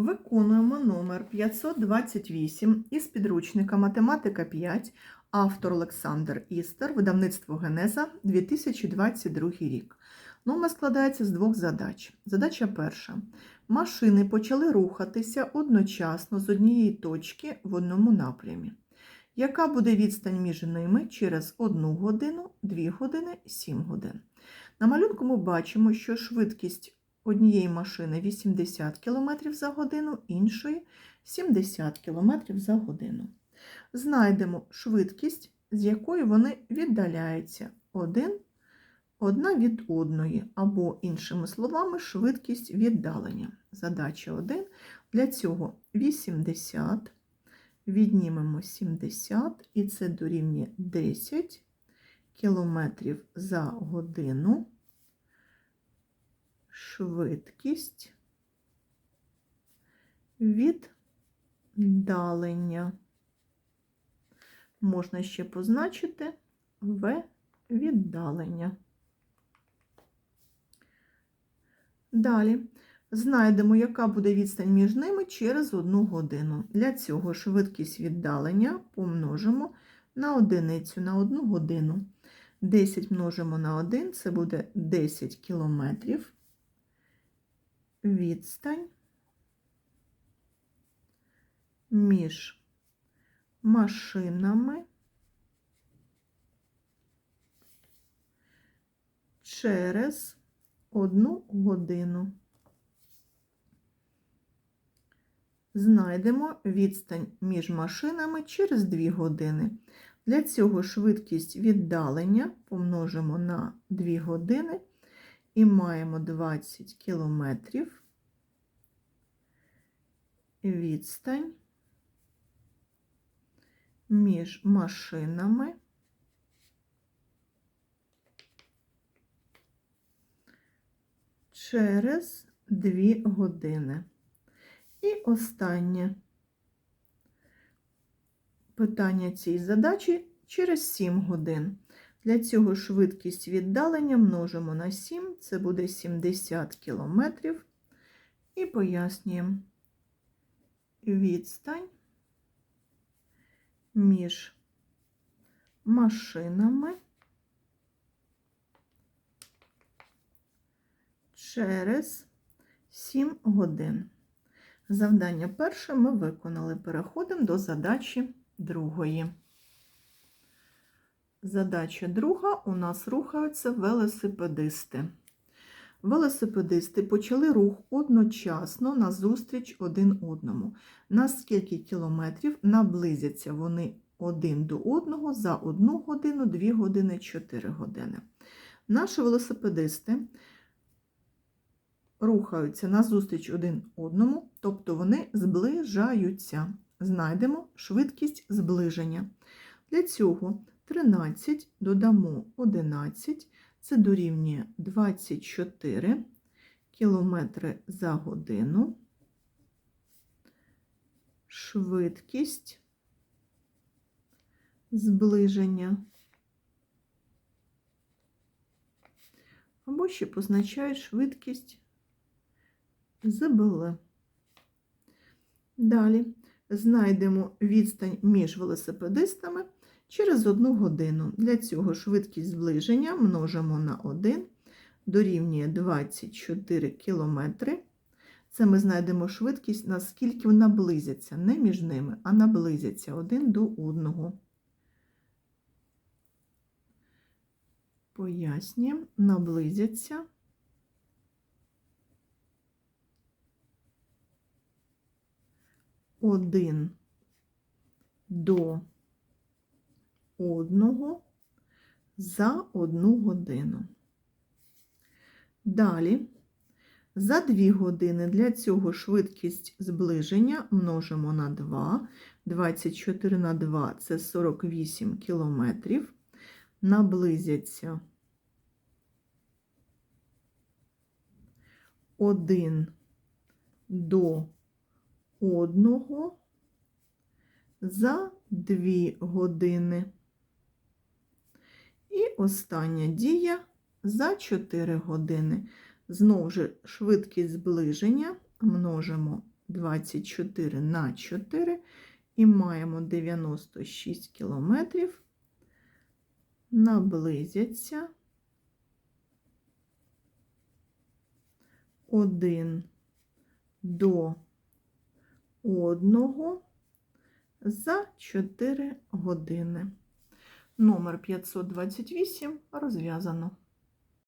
Виконуємо номер 528 із підручника Математика 5, автор Олександр Істер, видавництво Генеза, 2022 рік. Номер складається з двох задач. Задача перша. Машини почали рухатися одночасно з однієї точки в одному напрямі. Яка буде відстань між ними через 1 годину, 2 години, 7 годин? На малюнку ми бачимо, що швидкість однієї машини 80 км за годину, іншої 70 км за годину. Знайдемо швидкість, з якою вони віддаляються один, одна від одної, або, іншими словами, швидкість віддалення. Задача 1. Для цього 80, віднімемо 70, і це дорівнює 10 км за годину швидкість віддалення. Можна ще позначити В віддалення. Далі знайдемо, яка буде відстань між ними через одну годину. Для цього швидкість віддалення помножимо на одиницю на одну годину. 10 множимо на 1, це буде 10 кілометрів відстань між машинами через одну годину. Знайдемо відстань між машинами через 2 години. Для цього швидкість віддалення помножимо на 2 години і маємо 20 кілометрів відстань між машинами через 2 години. І останнє питання цієї задачі через 7 годин. Для цього швидкість віддалення множимо на 7, це буде 70 кілометрів. І пояснюємо відстань між машинами через 7 годин. Завдання перше ми виконали. Переходимо до задачі другої. Задача друга у нас рухаються велосипедисти. Велосипедисти почали рух одночасно назустріч один одному. На скільки кілометрів наблизяться вони один до одного за 1 годину, 2 години, 4 години. Наші велосипедисти рухаються назустріч один одному, тобто вони зближаються. Знайдемо швидкість зближення. Для цього 13 додамо 11, це дорівнює 24 км за годину. Швидкість зближення. Або ще позначають швидкість ЗБЛ. Далі знайдемо відстань між велосипедистами через 1 годину. Для цього швидкість зближення множимо на 1, дорівнює 24 км. Це ми знайдемо швидкість, наскільки наблизяться, не між ними, а наблизяться один до одного. Пояснюємо, наблизяться. Один до одного за одну годину. Далі, за 2 години для цього швидкість зближення множимо на 2. 24 на 2 це 48 кілометрів. Наблизяться 1 до одного за 2 години. І остання дія за 4 години. Знову ж швидкість зближення множимо 24 на 4 і маємо 96 кілометрів. Наблизяться один до одного за 4 години. Номер 528 розв'язано.